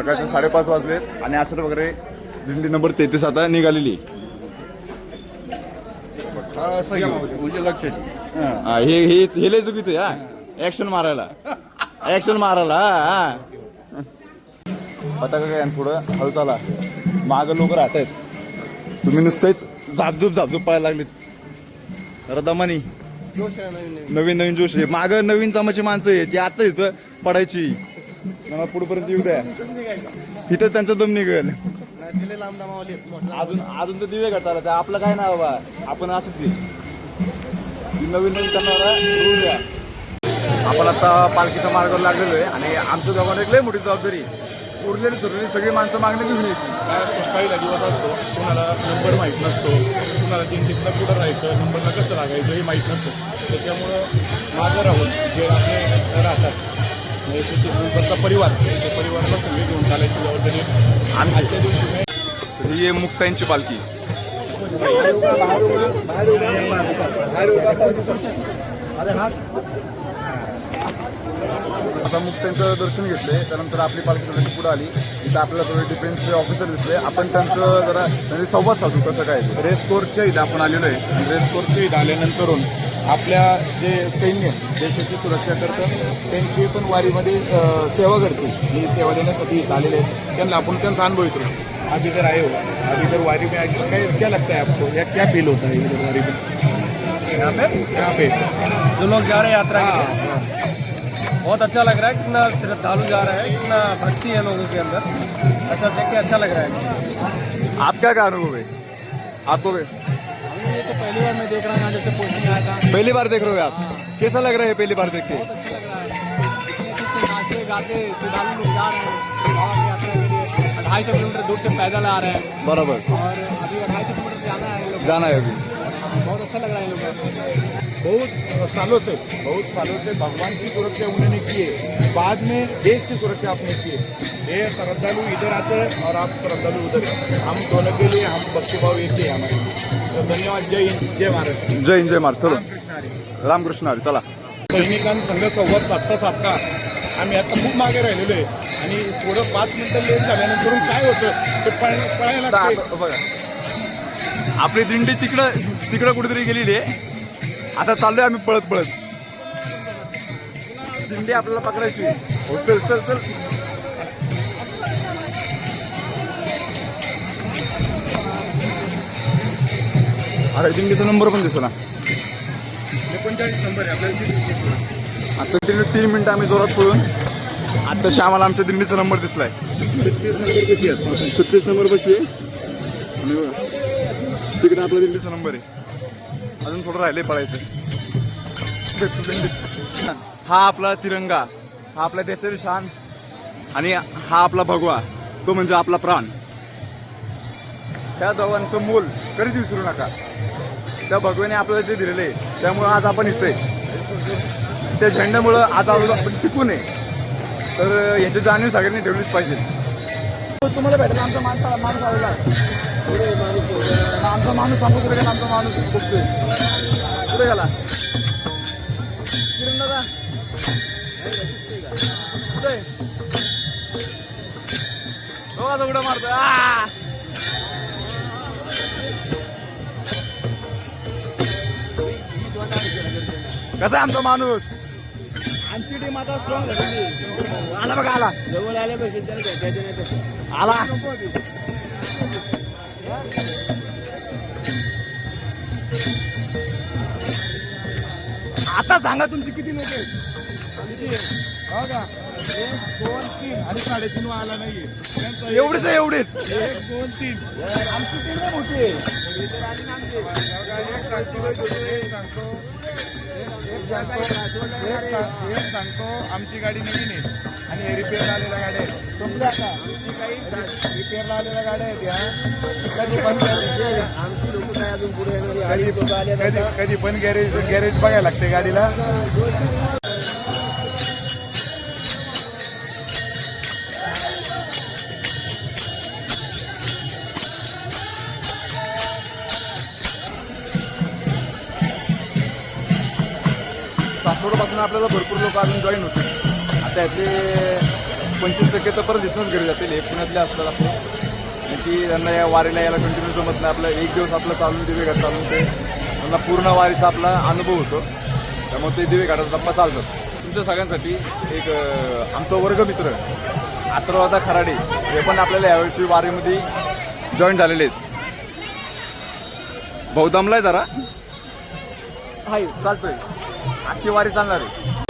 सकाळचे साडेपाच वाजलेत आणि असं वगैरे दिंडी नंबर तेहतीस आता निघालेली. म्हणजे लक्षात. हा, हे हे हे लय चुकीचं आहे, हा. ऍक्शन मारायला. ऍक्शन मारायला हा, पताका काय आणि पुढं हळू चाला माग लोक राहत आहेत. तुम्ही नुसतेच झापझूप झापझूप पाहायला लागलेत. जरा दमानी नवीन नवीन जोश आहे. माग नवीन जमाची माणसं आहेत ती आता इथं पडायची. मला पुढपर्यंत येऊ द्या. इथं त्यांचा दम निघेल. अजून अजून तर दिवे घटाला त्या आपलं काय नाव बा आपण असंच आहे नवीन नवीन त्यांना द्या. आपण आता पालखीचा मार्ग लागलेलो आहे आणि आमच्या दोघांना एक लय मोठी जबाबदारी उरलेली सुरलेली सगळी माणसं मागणी घेऊन यायची पहिला दिवस असतो. कुणाला नंबर माहीत नसतो. कुणाला दिंडीतनं कुठं राहायचं नंबरला कसं लागायचं हे माहीत नसतं. त्याच्यामुळं माझं राहून जे आपले राहतात. त्यांचा परिवार त्या परिवाराला सगळे घेऊन चालायची जबाबदारी दिवशी ही आहे मुक्ताईंची पालखी. आता मुक्ताईंचं दर्शन घेतलंय. त्यानंतर आपली पालखी थोडी पुढे आली. इथं आपल्याला थोडे डिफेन्सचे ऑफिसर दिसले. आपण त्यांचं जरा म्हणजे संवाद साधू कसं काय? रेस कोर्सच्या इथं आपण आलेलो आहे. रेस कोर्सच्या इथं आल्यानंतरून आपल्या जे सैन्य देशाची सुरक्षा करतं त्यांची पण वारीमध्ये सेवा करते. ही सेवा देण्यासाठी इथं आलेले आहेत. त्यांना आपण त्यांचा अनुभव येतो अभी इधर आए हो. अभी इधर वारी में आके क्या क्या लगता है आपको? या क्या फील होता है इधर वारी में यहाँ पे? यहाँ पे. जो लोग जा रहे हैं यात्रा के बहुत अच्छा लग रहा है कितना श्रद्धालु जा रहा है कितना भक्ति है लोगों के अंदर। ऐसा देख के अच्छा लग रहा है। आप क्या क्या अनुभव है? आपको भी- ये तो पहली बार मैं देख रहा हूँ यहाँ जैसे पोस्टिंग आया था पहली बार देख रहे हो आप? कैसा लग रहा है पहली बार देख के? बहुत अच्छा लग रहा है इतने खुश से नाचते गाते श्रद्धालु लोग जा रहे हैं बाबा की यात्रा के लिए ढाई सौ किलोमीटर दूर से पैदल आ रहे हैं बराबर और अभी ढाई सौ किलोमीटर जाना है जाना है अभी। बहुत अच्छा लग रहा है लोगों बहुत सालों से बहुत सालों से भगवान की सुरक्षा उन्होंने की है। बाद में देश की सुरक्षा आपने की है। ये श्रद्धालु इधर आते हैं और आप श्रद्धालु उधर हम दोनों के लिए हम भक्तिभाव एक ही हमारे तो धन्यवाद जय हिंद जय महाराष्ट्र जय हिंद जय महाराज चलो। रामकृष्ण हरी चला। सैनिकांसंघ संवाद साधता साधता आम्ही आता खूप मागे राहिलेलो आहे. आणि थोडं पाच मिनिटं लेट झाल्यानंतर काय होतं ते पळ पळायला आपली दिंडी तिकडं तिकडं कुठेतरी गेलेली आहे. आता चाललोय आम्ही पळत पळत. दिंडी आपल्याला पकडायची. हो चल चल चल. अरे दिंडीचा नंबर पण दिसला. एकोणचाळीस नंबर आहे आपल्याला आता तिकडे तीन मिनिटं आम्ही जोरात पळून आता श्यामाला आमच्या दिंडीचा नंबर दिसलाय. छत्तीस नंबर बसली आणि बघा, तिकडे आपला दिंडीचा नंबर आहे. अजून थोडं राहिले पळायचं हा आपला तिरंगा हा आपल्या देशाची शान आणि हा आपला भगवा तो म्हणजे आपला प्राण. त्या दोघांचं मूल कधीच विसरू नका. त्या भगवाने आपल्याला जे दिलेले आहे त्यामुळं आज आपण इथे आहे. त्या झेंड्यामुळं आज आज आपण टिकू नये. तर याची जाणीव सगळ्यांनी ठेवलीच पाहिजे. तुम्हाला भेटला आमचा माणूस माणूस आलेला आमचा माणूस सांगू कुठे गेला आमचा माणूस बघतोय. कुठे गेला किरण दादा कुठे मारतोय. आ! कसा आहे आमचा माणूस? आमची टीम आता स्ट्रॉंग आला बघा आला. जवळ नाही तसं. आला. आता सांगा तुमची किती लोक हो का एक दोन तीन. आणि साडेतीन आला नाहीये. एवढेच आहे एवढेच. एक दोन तीन. आमची एक सांग- एक सांगतो. आमची गाडी नवीन आहे. आणि हे रिपेअर आलेल्या गाड्या आहेत संपल्या आता आमची काही रिपेअरला आलेल्या गाड्या आहेत या कधी पण आमची लोक काय अजून पुढे येणारी कधी कधी कधी पण गॅरेज गॅरेज बघायला लागते गाडीला. सासवडपासून आपल्याला भरपूर लोक अजून जॉईन होते आता याचे पंचवीस टक्के तर परत इथूनच घरी जातील हे पुण्यातले असतात आपले. आणि की त्यांना या वारीला यायला कंटिन्यू जमत नाही. आपलं एक दिवस आपलं चालून दिवे घाट चालून ते त्यांना पूर्ण वारीचा आपला अनुभव होतो. त्यामुळे ते दिवे घाटाचा टप्पा चालतात तुमच्या सगळ्यांसाठी एक आमचा वर्गमित्र आतरवादा खराडे हे पण आपल्याला यावर्षी वारीमध्ये जॉईन झालेले आहेत. भाऊ दमलाय जरा. हाय. चालतोय. आजची वारी चालणार आहे. आपण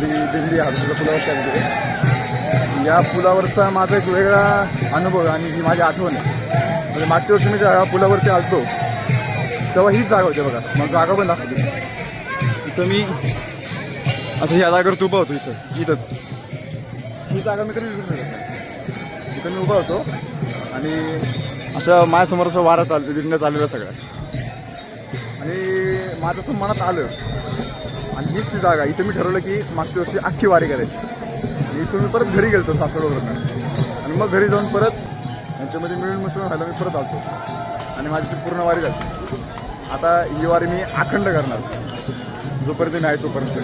आपली दिंडी हडपसरच्या पुलावरती आहे या पुलावरचा माझा एक वेगळा अनुभव आहे आणि ही माझी आठवण आहे. म्हणजे मागच्या वर्षी मी ज्या पुलावरती आलतो तेव्हा हीच जागा होती बघा. मग जागा पण दाखवली. इथं मी असं ह्या जागेवर उभा होतो इथं इथंच. ही जागा मी कधी विसरू शकत इथं मी उभा होतो आणि असं माझ्यासमोर असं वारा चालतो दिंड्या चाललेल्या सगळ्या आणि माझं असं मनात आलं आणि हीच ती जागा. इथं मी ठरवलं की मागच्या वर्षी अख्खी वारी करायची. इथून मी परत घरी गेलो सासवडवरून. आणि मग घरी जाऊन परत यांच्यामध्ये मिळून मिसळून राहिलं मी परत आलतो. आणि माझी पूर्ण वारी झाली. आता ही वारी मी अखंड करणार. जोपर्यंत मी आहे तोपर्यंत.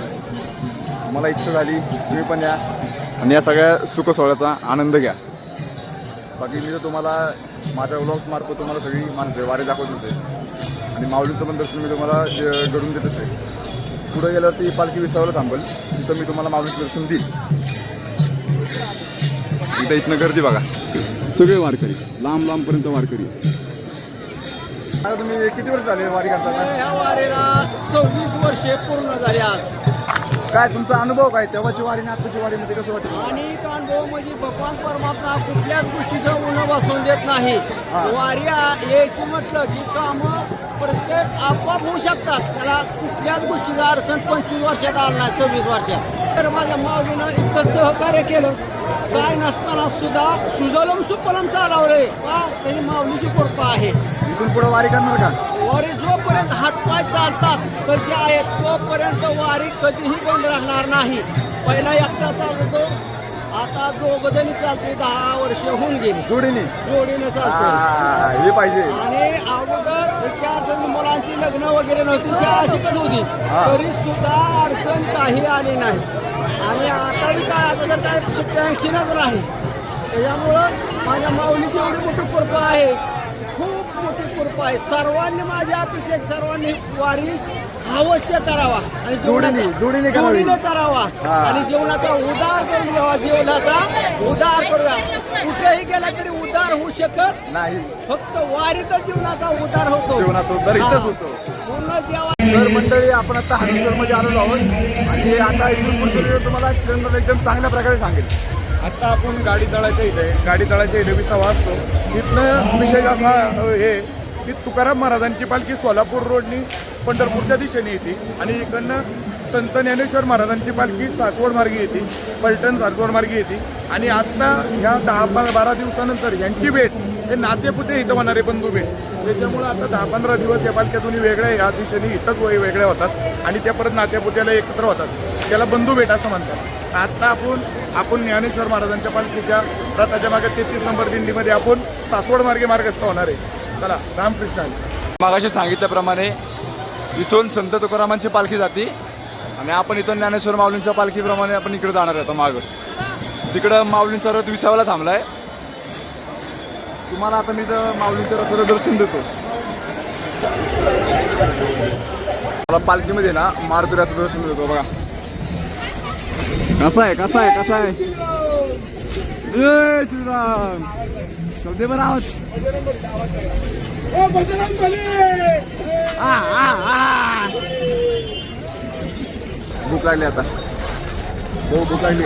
मला इच्छा झाली तुम्ही पण या. आणि या सगळ्या सुखसोहळ्याचा आनंद घ्या. बाकी मी तर तुम्हाला माझ्या व्लॉग्समार्फत तुम्हाला सगळी माणसं वारी दाखवत होते. आणि माऊलीचं पण दर्शन मी तुम्हाला ज- घडून देतच आहे पुढे गेल्यावरती पालखी विसावला थांबल. तिथं मी तुम्हाला माऊलीचं दर्शन देईल इथं इथनं गर्दी बघा. सगळे वारकरी लांब लांबपर्यंत वारकरी. आता तुम्ही किती वर्ष झाले वारी करता ह्या वारीला सव्वीस वर्षे पूर्ण झाली आज. काय तुमचा अनुभव काय? तेव्हाची वारी आणि आताची वारीमध्ये कसं वाटतं? आणि अनुभव म्हणजे भगवान परमात्मा कुठल्याच गोष्टीचं उन्हा बसवून देत नाही. वाऱ्या यायची म्हटलं की काम प्रत्येक आपोआप होऊ शकतात. त्याला कुठल्याच गोष्टीचा अडचण पंचवीस वर्षात आला नाही सव्वीस वर्षात. तर माझ्या माऊलीनं इतकं सहकार्य केलं. काय नसताना सुद्धा सुजलम सुपलम चालवले का? तरी माऊलीची कृपा आहे. इथून पुढे वारी करणार का? वारी जोपर्यंत हातपाय चालतात कसे आहेत तोपर्यंत वारी कधीही बंद राहणार नाही. पहिला एकटा चालतो आता दोघजणी चालते दहा वर्ष होऊन गेली. जोडीने? जोडीनं चालतो हा, पाहिजे. आणि अगोदर चार जण मुलांची लग्न वगैरे नव्हती शाळा शिकत होती. तरी सुद्धा अडचण काही आली नाही. आणि आता बी काय आता तर काय टेन्शनच नाही. त्याच्यामुळं माझ्या माऊलीची एवढी मोठी कृपा आहे. कृपा आहे सर्वांनी माझ्या अपेक्षा आहे, सर्वांनी वारी अवश्य करावा. आणि जोडीने- जोडीने करावी. जोडीने करावा. हा. आणि जीवनाचा उदार करून घ्यावा. जीवनाचा उदार करूया कुठेही गेला तरी उदार होऊ शकत नाही. फक्त वारीतच जीवनाचा उदार होतो. जीवनाचा उद्धार इथंच हा. होतो. पूर्ण देवा तर मंडळी आपण आता मध्ये आलेलो आहोत. आणि आता इथून पुढचं तुम्हाला चंद्र एकदम चांगल्या प्रकारे सांगेल. आता आपण गाडी तळाच्या इथे गाडी तळाच्या इथे विसावा असतो. इथनं विशेष असा अ, हे की तुकाराम महाराजांची पालखी सोलापूर रोडनी पंढरपूरच्या दिशेने येते. आणि इकडनं संत ज्ञानेश्वर महाराजांची पालखी सासवड मार्गे येते पलटण सासवड मार्गे येते. आणि आता ह्या दहा बा- बारा दिवसानंतर यांची भेट हे नातेपुते इथं होणारे बंधू भेट. त्याच्यामुळं आता दहा पंधरा दिवस या पालख्या दोन्ही वेगळ्या या दिशेने इथंच वय वेगळ्या होतात. आणि त्या परत नात्यापुत्याला एकत्र होतात. त्याला बंधू भेट असं म्हणतात. आता आपण आपण ज्ञानेश्वर महाराजांच्या पालखीच्या रथाच्या मागे तेहतीस नंबर दिंडीमध्ये आपण सासवड मार्गे मार्गस्थ होणार आहे. चला रामकृष्ण. मागाशी सांगितल्याप्रमाणे इथून संत तुकारामांची पालखी जाते आणि आपण इथून ज्ञानेश्वर माऊलींच्या पालखीप्रमाणे आपण इकडे जाणार आहे आता मागं. तिकडं माऊलींचा रथ विसावाला थांबलाय. तुम्हाला आता मी तर माऊलींच्या रथाचं दर्शन देतो. मला पालखीमध्ये ना मारुतीराचं दर्शन देतो बघा. कसा आहे कसा आहे कसा आहे? जय श्रीराम! शब्दे बरं आहोत आ, आ, आ. भूक लागली आता. हो भूक लागली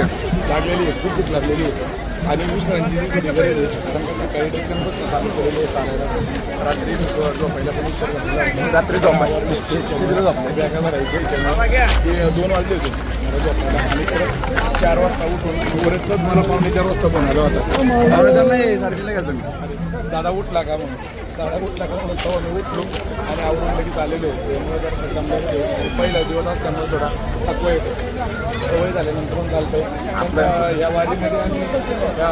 लागलेली आहे. खूप भूक लागलेली आहे. आणि विश्रांती बरेल कारण का सकाळी एकदम चालू केलेली चालायला. रात्री झोपायला पण. रात्री झोपाय कितीला झोपाय बॅगा भरायची ते दोन वाजले होते. आणि परत चार वाजता उठून परत मला पावणे चार वाजता बनवला होता. नाही सारखी नाही का तुम्ही. दादा उठला का म्हणून? दादा उठला का म्हणून? मी उठलो आणि आवरून लगेच आलेलो. त्यामुळे जरा सगळं पहिला दिवस असल्यामुळे थोडा थकवा येतो. सवय झाल्यानंतर पण आपल्या या वारीमध्ये आणि त्या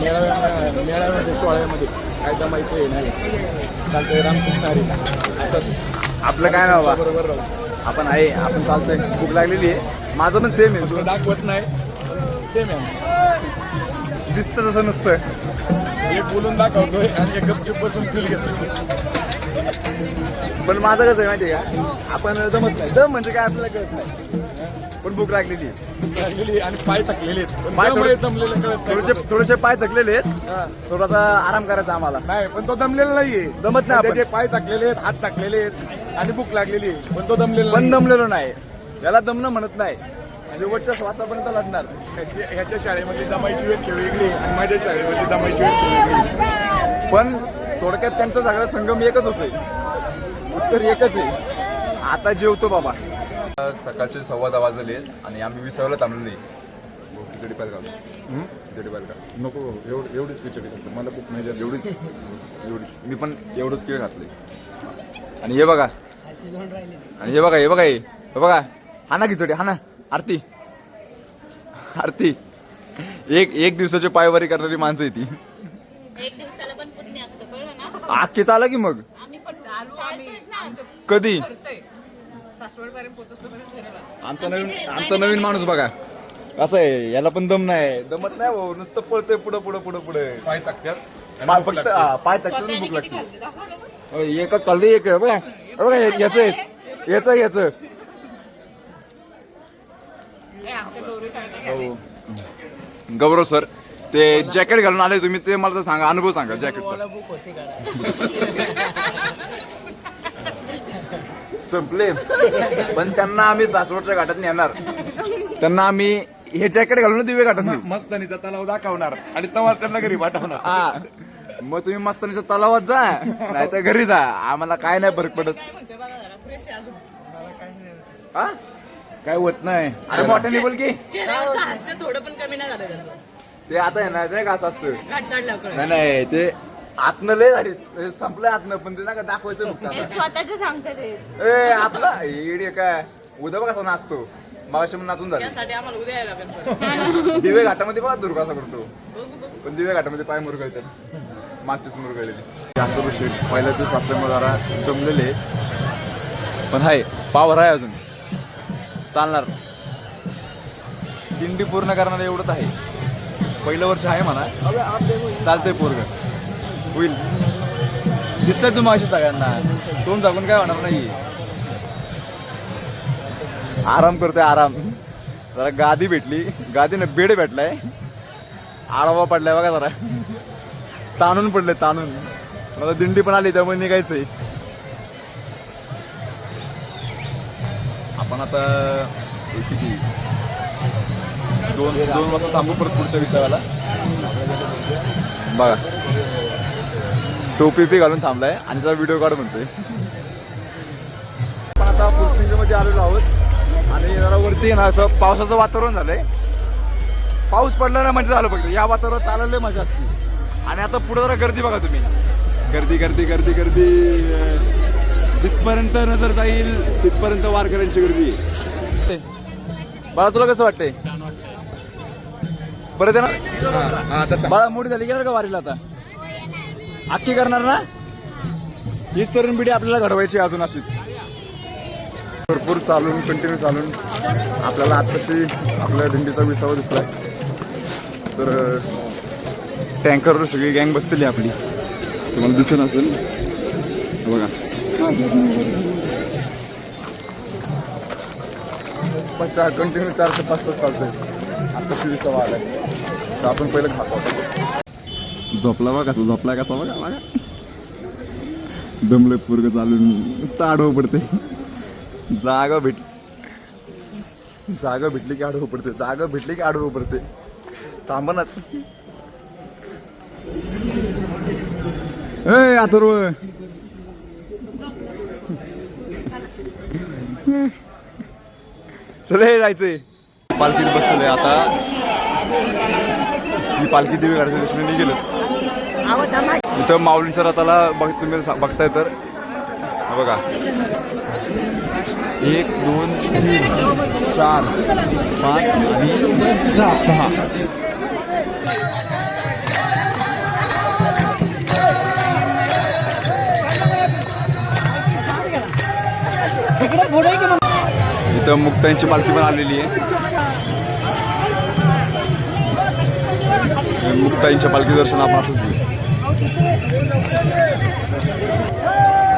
मेळाव्या मेळाव्यामध्ये सोहळ्यामध्ये काय जमायचं हे नाही चालतंय रामकृष्ण हरी. असंच. आपलं काय नाव बरोबर राहू. आपण आहे आपण चालतोय. भूक लागलेली आहे. माझं पण सेम आहे. तुला दाखवत नाही. सेम आहे. दिसतं तसं नसतं. एक बोलून दाखवतोय आणि एक गपचूप बसून फील घेतोय. पण माझं कसं आहे माहिती आहे का? आपण जमत नाही. दम म्हणजे काय आपल्याला कळत नाही. पण भूक लागलेली. लागलेली आणि पाय पण पाय थोडे- नाही. थोडेसे थोडेसे पाय थकलेले आहेत. थोडासा आराम करायचा आम्हाला. नाही पण तो दमलेला नाहीये. दमत नाही पाय टाकलेले आहेत हात टाकलेले आहेत आणि भूक लागलेली आहे पण तो दमलेला पण. दमलेलो नाही. याला दमणं म्हणत नाही. शेवटच्या श्वासापर्यंत लढणार. ह्याची- ह्याच्या शाळेमधली दमायची वेळ वेगळी आणि माझ्या शाळेमधली दमायची वेळ वेगळी पण थोडक्यात त्यांचा सगळा संगम एकच होतोय. उत्तर एकच आहे. आता जेवतो बाबा. सकाळचे सव्वा दहा वाजले आणि आम्ही विसावला थांबलो नाही खिचडी पाहिजे का? खिचडी पाहिजे का? नको एवढ एवढीच खिचडी करतो मला खूप नाही. एवढीच? एवढीच. मी पण एवढंच केळ घातले आणि हे बघा. आणि हे बघा हे बघा हे बघा. हा ना खिचडी हा ना आरती. आरती. एक एक दिवसाची पायवारी करणारी माणसं आहे ती. एक दिवसाला पण पुण्य असतं कळलं ना? आखी चाला की मग? आम्ही पण. कधी? ठरेल आमचा नवीन आमचा नवीन माणूस बघा. कसं आहे याला पण दम नाही. दमत नाही भाऊ नुसतं पळतंय पुढं पुढं पुढं पुढे. पाय टाकतात पाय फक्त हा, पाय टाकतो भूक लागते. अहो, एकच खाल्ली एक आहे, बघा हे बघा हे- याचं आहे. याचं याचं हो. गौरव सर ते जॅकेट घालून आले तुम्ही ते मला तर सांगा अनुभव सांगा जॅकेटचा. संपले. पण त्यांना आम्ही सासवडच्या घाटात नेणार त्यांना आम्ही हे जॅकेट घालून दिवे घाटात मस्तानीचा तलाव दाखवणार आणि तेव्हा त्यांना घरी पाठवणार. मग तुम्ही मस्तानीच्या तलावात जा नाही तर घरी जा. आम्हाला काय नाही फरक पडत. काय आहे नाही हा होत नाही. अरे मोठ्याने बोल की. चेहऱ्यावरचं हास्य थोडं पण कमी नाही झालं त्याचं. ते आता आहे ना ते का असं असतं? काट चढल्यावर कळलं. नाही नाही ते आतनं लय झाली. ते संपलंय आतनं पण ते ना का दाखवायचं फक्त हे आता स्वतःच सांगते ते. ए आपला येडी काय? उद्या बघा कसा नाचतो मागाशी पण नाचून झाले. त्यासाठी आम्हाला उद्या यायला लागेल परत. दिवे घाटामध्ये बघा दुर्गा कसा करतो. बघू बघू. पण दिवे घाटामध्ये पाय मुरगळतात. मागचीच मुरगळलेली. जास्त शेट पहिल्या दिवस असल्यामुळे जरा जमलेले. पण हाय पावर आहे अजून. चालणार. दिंडी पूर्ण करणार एवढंच आहे. पहिलं वर्ष आहे म्हणा. चालतंय पोरग. होईल. दिसतंय तुम्ही अशी सगळ्यांना. तोंड जागून काय होणार नाही आराम करतोय आराम. जरा गादी भेटली. गादीनं बेड भेटलाय. आळवा पडलाय बघा जरा. ताणून पडले ताणून. मला दिंडी पण आली त्यामुळे निघायचंय. आपण आता किती? दोन दोन वाजता थांबू परत पुढच्या विषयाला. बघा. टोपी पी घालून थांबलाय आणि त्याचा व्हिडिओ काढ म्हणतोय. आपण आता फुलसिंगमध्ये आलेलो आहोत आणि जरा वरती ना असं पावसाचं वातावरण झालंय. पाऊस पडला ना म्हणजे झालं फक्त. या वातावरणात चालले मजा. असते आणि आता पुढे जरा गर्दी बघा तुम्ही. गर्दी गर्दी गर्दी गर्दी. तिथपर्यंत जिथपर्यंत नजर जाईल तिथपर्यंत वारकऱ्यांची गर्दी. आहे. बाळा तुला कसं वाटतंय? परत येणार बाळा मोठी झाली गेणार का वारीला आता? अख्खी करणार ना? हीच तरुण पिढी आपल्याला घडवायची अजून अशीच. भरपूर चालून कंटिन्यू चालून आपल्याला आत्ताशी आपल्या दिंडीचा विसावा दिसलाय. तर टँकरवर सगळी गँग बसलेली आपली. तुम्हाला दिसेल असेल. बघा. पण चार कंटिन्यू चार ते पाच तास चालतोय आत्ताशी सवा आलाय. तर आपण पहिलं खातो झोपला बघा कसं झोपला कसा बघा बघा. दमले पूर्ग चालून नुसतं आडवं पडते जागा भेट जागा भेटली की आडवं पडते जागा भेटली की आडवं पडते थांबनाच ए अथर्व. चले हे जायचंय पालखीत बसलेलं आहे आता. ही पालखी देवी घराच्या दृष्टीने गेलच. इथं माऊलींच्या रथाला बघ तुम्ही बघताय तर. बघा. एक दोन तीन चार पाच सहा. इथं मुक्तांची पालखी पण आलेली आहे. मुक्ताईंच्या पालखी दर्शन आपण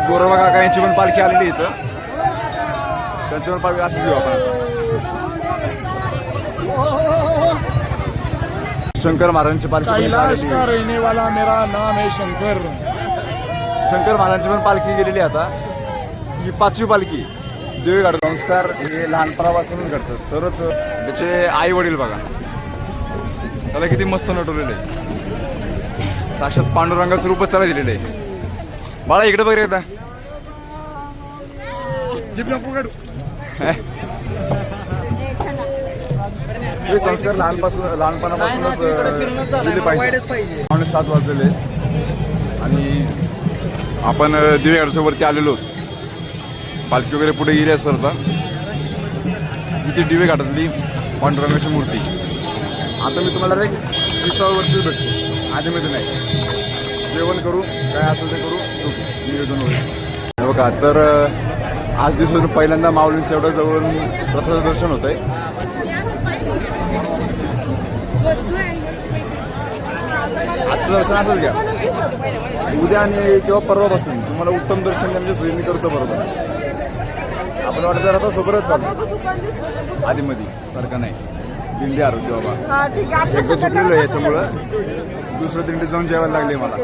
गोरबा काका यांची पण पालखी आलेली इथं. त्यांची पण पालखी असंच घेऊ आपण शंकर महाराजांची पालखी वाला मेरा नाम है शंकर. शंकर महाराजांची पण पालखी गेलेली आहे आता. ही पाचवी पालखी. देवी घडतात संस्कार हे लहानपणापासूनच घडतात तरच त्याचे आई वडील बघा. त्याला किती मस्त नटवलेलं. आहे साक्षात पांडुरंगाचं रूपच त्याला दिलेलं. आहे बाळा इकडे बघ रे एकदा. हे संस्कार लहानपासून लहानपणापासूनच दिले पाहिजे. पावणे सात वाजलेले. आणि आपण दिवेगाडच्या वरती आलेलो. पालखी वगैरे पुढे गेली सर आता इथे दिवे घाटातली पांडुरंगाची मूर्ती. आता मी तुम्हाला एक विसावरती भेटतो. आधीमध्ये नाही. जेवण करू काय असेल ते करू निवेदन होईल बघा तर आज दिवसातून पहिल्यांदा माऊलींचं एवढं जवळून रथाचं दर्शन होत आहे आजचं दर्शन असंच घ्या. उद्या आणि किंवा परवापासून तुम्हाला उत्तम दर्शन त्यांच्या सोयीने करतो बरोबर. आपण वाटत आता सोबतच चालू. आधी मध्ये सारखं नाही. दिंडी आरोग्य बाबा. एकदा चुकलेलं आहे याच्यामुळं. दुसरं दिंडी जाऊन जेवायला लागले मला.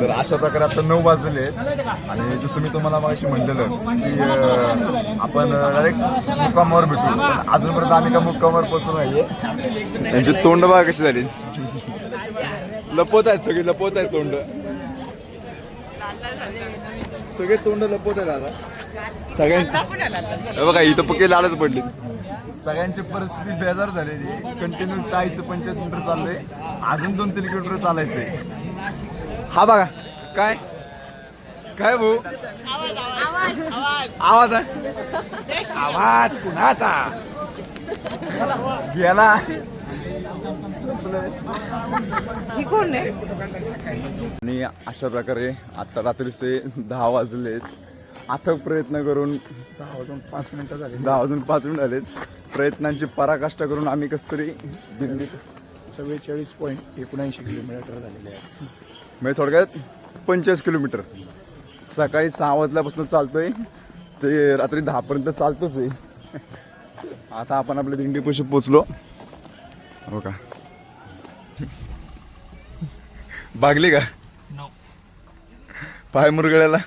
तर अशा प्रकारे आता नऊ वाजलेले आहेत. आणि जसं मी तुम्हाला मागाशी म्हणलेलं की आपण डायरेक्ट मुक्कामावर भेटू. पण अजूनपर्यंत आम्ही का मुक्कामावर पोहोचलो नाहीये. त्यांची तोंड बघा कशी झाली. लपवत आहेत सगळे लपवत आहेत तोंड. सगळे तोंड लपवत आहेत आता सगळ्यां हे बघा इथं पक्के लालच पडली सगळ्यांची परिस्थिती बेजार झालेली कंटिन्यू चाळीस ते पंचेचाळीस मीटर चाललंय. अजून दोन तीन किलोमीटर चालायचंय. हा बघा काय? काय भाऊ? आवाज आहे. आवाज कुणाचा? गेला. आणि अशा प्रकारे आता रात्रीचे दहा वाजलेत अथक प्रयत्न करून दहा वाजून पाच मिनिटं झाले दहा वाजून पाच मिनिट झालेत. प्रयत्नांची पराकाष्ठा करून आम्ही कस तरी दिल्लीत चव्वेचाळीस पॉईंट एकोणऐंशी किलोमीटर झालेले आहे म्हणजे थोडक्यात पंचेचाळीस किलोमीटर. सकाळी सहा वाजल्यापासून चालतोय. ते रात्री दहापर्यंत चालतोच आहे. आता आपण आपल्या दिंडीपाशी पोचलो हो का? भागली का? पाय मुरगळ्याला?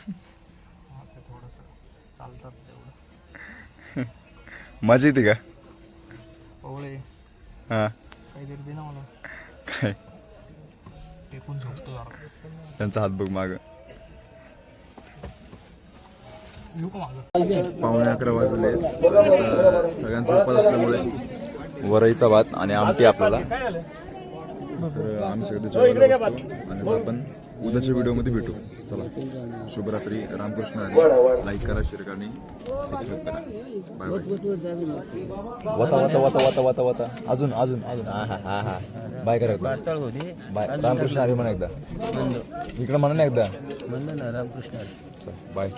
मजा येते का? पवळे हा. काहीतरी दे ना मला. काय? टेकून झोपतो जरा. त्यांचा हात बघ माग. पावणे अकरा वाजले सगळ्यांचा असल्यामुळे वरईचा भात आणि आमटी आपल्याला. तर आम्ही सगळे जेवायला बसतो आणि मग आपण उद्याच्या व्हिडिओमध्ये भेटू. चला. शुभरात्री. रामकृष्ण हरी लाईक करा शेअर करा आणि सबस्क्राईब करा. बाय बाय वता वता वता वता वता वता. अजून अजून अजून. हा हा हा हा. बाय करा एकदा. बाय रामकृष्ण हरी म्हणा एकदा. इकडं म्हणा ना एकदा. म्हणलं ना रामकृष्ण चल बाय